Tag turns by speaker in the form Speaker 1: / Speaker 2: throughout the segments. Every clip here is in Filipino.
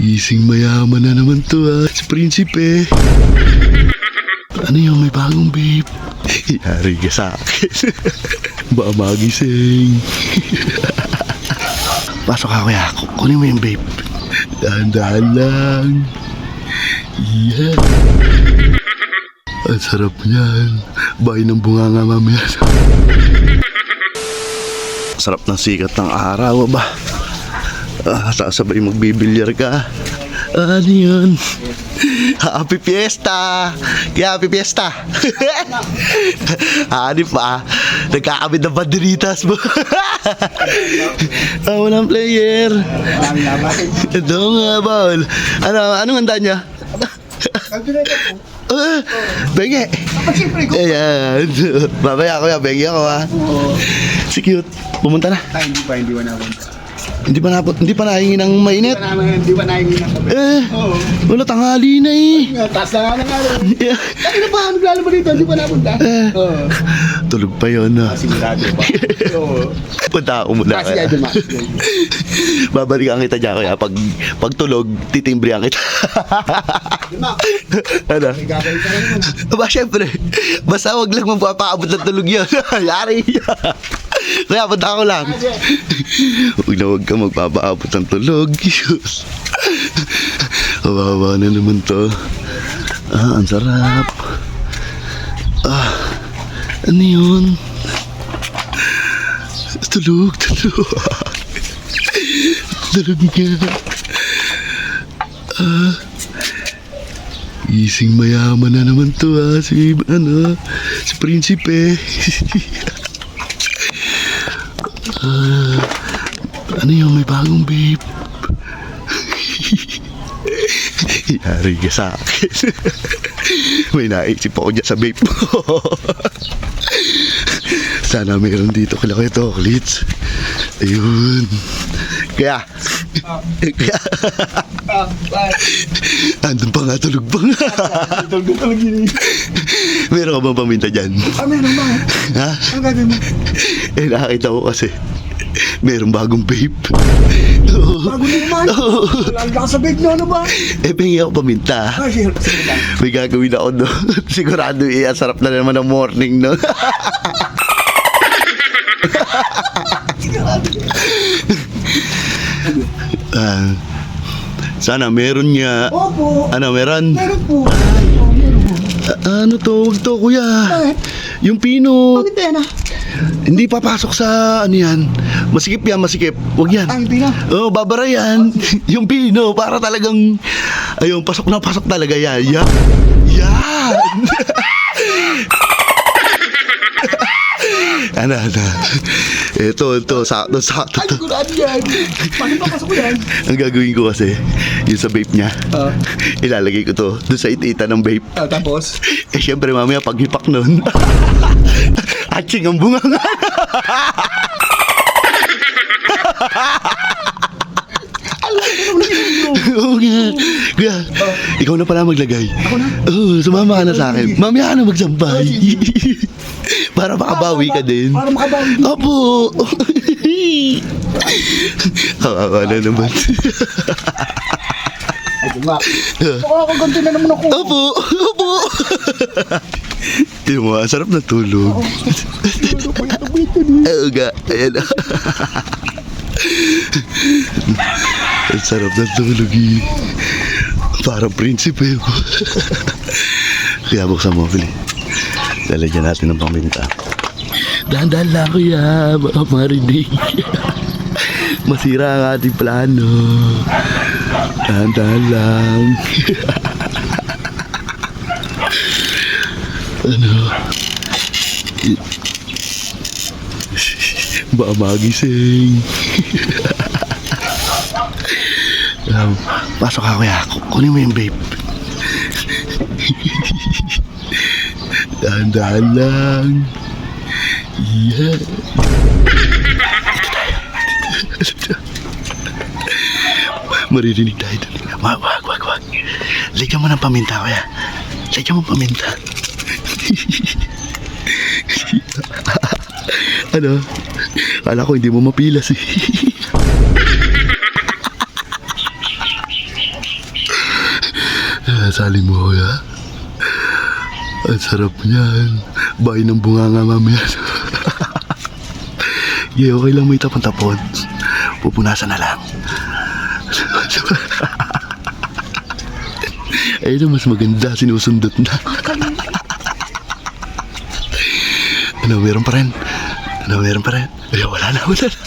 Speaker 1: Ising mayaman na naman to ha. Si Prinsipe. Ano yung may bagong babe? Yari ka sa akin. Baka magising. Pasok ka kuya. Ku- Kunin mo yung babe. Dahan-dahan lang. Yeah. Ang sarap niyan. Bahay ng bunganga mamaya. Sarap ng sikat ng araw ba? Ah, sasabay magbibilyar ka. Ano yun? Happy Fiesta! Kaya Happy Fiesta! Hanip pa. Nagkakabit ng banderitas mo. ah, walang player. Ito nga, Paul. Ano, anong handa niya? Ah, Benge. Ayan. Babaya ko yan. Benge ako ha. Si cute. Pumunta na.
Speaker 2: Hindi pa, hindi pa naman.
Speaker 1: Hindi pa napot, hindi pa nahingi ng mainit.
Speaker 2: Hindi pa naman, hindi pa nahingi ng kape.
Speaker 1: Eh,
Speaker 2: Oo.
Speaker 1: wala tanghali na eh.
Speaker 2: Taas na nga na nga.
Speaker 1: Yeah.
Speaker 2: Ano pa, naglalaba dito, hindi pa napunta.
Speaker 1: Eh.
Speaker 2: Oo.
Speaker 1: Tulog pa yun ah.
Speaker 2: Sigurado ba? Oo.
Speaker 1: Punta ako muna.
Speaker 2: Kasi
Speaker 1: kaya.
Speaker 2: idol mas.
Speaker 1: Babalikan kita dyan kaya pag, pag tulog, titimbrihan kita. ano? Aba, syempre. Basta wag lang magpapaabot ng tulog yun. Yari. Kaya punta ako lang. Huwag na huwag ka magpapaabot ng tulog. Diyos. Kawawa na naman to. Ah, ang sarap. Ah, ano yun? Tulog, tulog. Tulog nga. Ah, Ising mayaman na naman to ha, si, ano, si Prinsipe. Ah, ano yung may bagong babe? Yari ka sa akin. may naisip ako dyan sa babe mo. Sana meron dito kila kayo chocolates. Ayun. Kaya, kaya, andun pa nga, tulog pa nga.
Speaker 2: Tulog ka lang yun.
Speaker 1: meron ka bang paminta dyan?
Speaker 2: Ah, meron ba?
Speaker 1: Ha?
Speaker 2: Ang gagawin mo?
Speaker 1: Eh, nakakita ko kasi meron bagong babe. Oo.
Speaker 2: Bago na naman. Wala ka sa big na ano ba?
Speaker 1: Eh, pingi ako paminta.
Speaker 2: Ah, sige, sige lang.
Speaker 1: May gagawin ako no. Sigurado eh, ang sarap na naman ng morning no. Ah, sana meron niya.
Speaker 2: Opo.
Speaker 1: Ano, meron?
Speaker 2: Meron po. Oh, meron po.
Speaker 1: Ah, ano to? Huwag to, kuya.
Speaker 2: Bakit?
Speaker 1: Yung pino,
Speaker 2: Bakit ah?
Speaker 1: Hindi papasok sa ano yan. Masikip yan, masikip. Huwag yan.
Speaker 2: Ah, hindi na.
Speaker 1: Oh, babara yan. yung pino, para talagang, ayun, pasok na pasok talaga yan. Yan. Yan. ano, ano. Ito, ito, sakto, sakto
Speaker 2: Ay, sigurado yan. Paano papasok ko yan?
Speaker 1: Ang gagawin ko kasi, yung sa vape niya,
Speaker 2: Ah.
Speaker 1: ilalagay ko to doon sa itita ng vape.
Speaker 2: Ah, tapos?
Speaker 1: Eh, syempre, mamaya paghipak nun. Atching ang bunga nga. Oo nga. Kuya, ikaw na pala maglagay.
Speaker 2: Ako na?
Speaker 1: Oo, sumama ka na sa akin. Mamaya ka na magsampay. Para makabawi ka din.
Speaker 2: Para makabawi din.
Speaker 1: Opo. Kawawa na naman.
Speaker 2: Ay, diba? Makakaganti na naman ako.
Speaker 1: Opo. Opo. Yung mga sarap na tulog. Oo nga. Ayan. Ang sarap na tulog eh. Parang prinsipe mo. Kaya buksan mo, Pili. Lalagyan natin ng paminta. Dahan-dahan lang kuya, baka marinig. Masira ang ating plano. Dahan-dahan lang. ano? Baka magising. um, pasok ka kuya. Ku- Kunin mo yung vape. Dahan-dahan lang. Yeah. Maririnig tayo dun. Wag, wag, wag, wag. Lagyan mo ng paminta, kuya. Lagyan mo paminta. ano? Kala ko hindi mo mapilas eh. Sinasali mo, kuya? Ang sarap niyan. Bahay ng bunganga mamaya. yeah, okay lang may tapon-tapon. Pupunasan na lang. Ayun na, mas maganda. Sinusundot na. ano, meron pa rin. Ano, meron pa rin. Ay, wala na, wala na.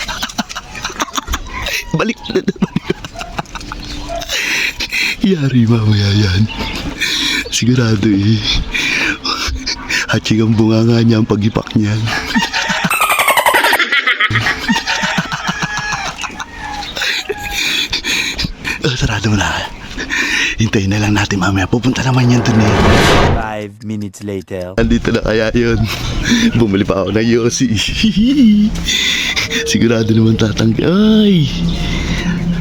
Speaker 1: balik na naman. Yari mamaya yan. Sigurado eh. Hatsing ang bunganga niya ang pagipak niyan. oh, sarado mo na. Hintayin na lang natin mamaya. Pupunta naman yan dun eh.
Speaker 3: Five minutes later.
Speaker 1: Andito na kaya yun. Bumili pa ako ng Yossi. Sigurado naman tatanggi. Ay!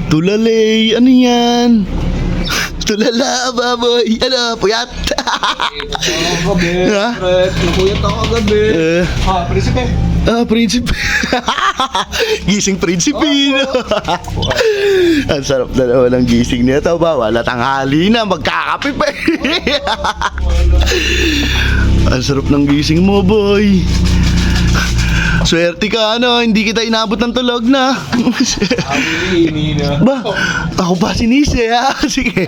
Speaker 1: Tulalay! Ano yan? Tulala, baboy! Ano, puyat?
Speaker 2: Kagabi.
Speaker 1: Ha?
Speaker 2: Nakuyat ako kagabi.
Speaker 1: Eh,
Speaker 2: Ah, prinsipe.
Speaker 1: ah, prinsipe. gising prinsipino. Ang sarap na naman ang gising nito ba? Wala tanghali na, magkakape pa eh. Ang sarap ng gising mo, boy. Swerte ka, ano, hindi kita inabot ng tulog na.
Speaker 2: Abi, ini na.
Speaker 1: ba, ako ba sinisi, ha? Sige.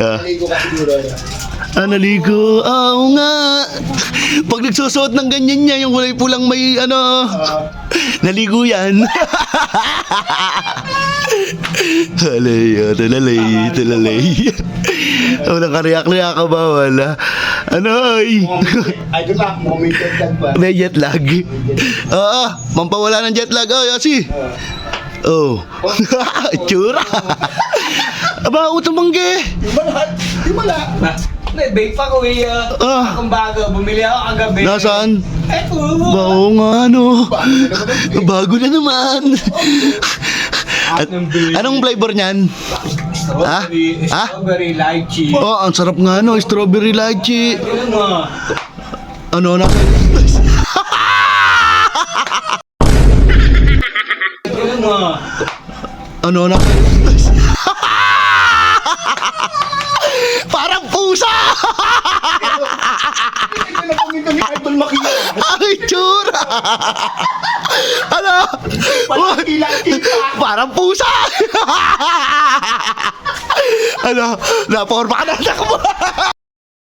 Speaker 1: Ah. Ah, naligo. Ah, Oo nga. Pag nagsusuot ng ganyan niya, yung kulay pulang may ano, naligo yan. Halay, oh, talalay, talalay. Walang kariyak-riyak ka ba? Wala. Ano, ay?
Speaker 2: Ay, doon na. Mukhang may tagtag pa.
Speaker 1: May jet lag. Oo, mampawala ng jet lag. Oh, Yasi. Oh. Tsura. Aba, utang mangge.
Speaker 2: Di ba lahat? Di ba lahat?
Speaker 4: Bake pa ko eh.
Speaker 1: Ah.
Speaker 4: Akong bago, bumili ako kagabi.
Speaker 1: Nasaan?
Speaker 4: Eto.
Speaker 1: Ba, oo nga, ano. Bago na naman. At, anong flavor niyan? Ha? Ha?
Speaker 4: strawberry lychee.
Speaker 1: Oh, ang sarap nga, no. Strawberry lychee.
Speaker 4: Ano mo?
Speaker 1: Ano na?
Speaker 4: Ano?
Speaker 1: Ano na? Parang pusa!
Speaker 2: Na.
Speaker 1: Ay, tsura! Ano? Parang pusa! ano? Naporma ka na, takbo!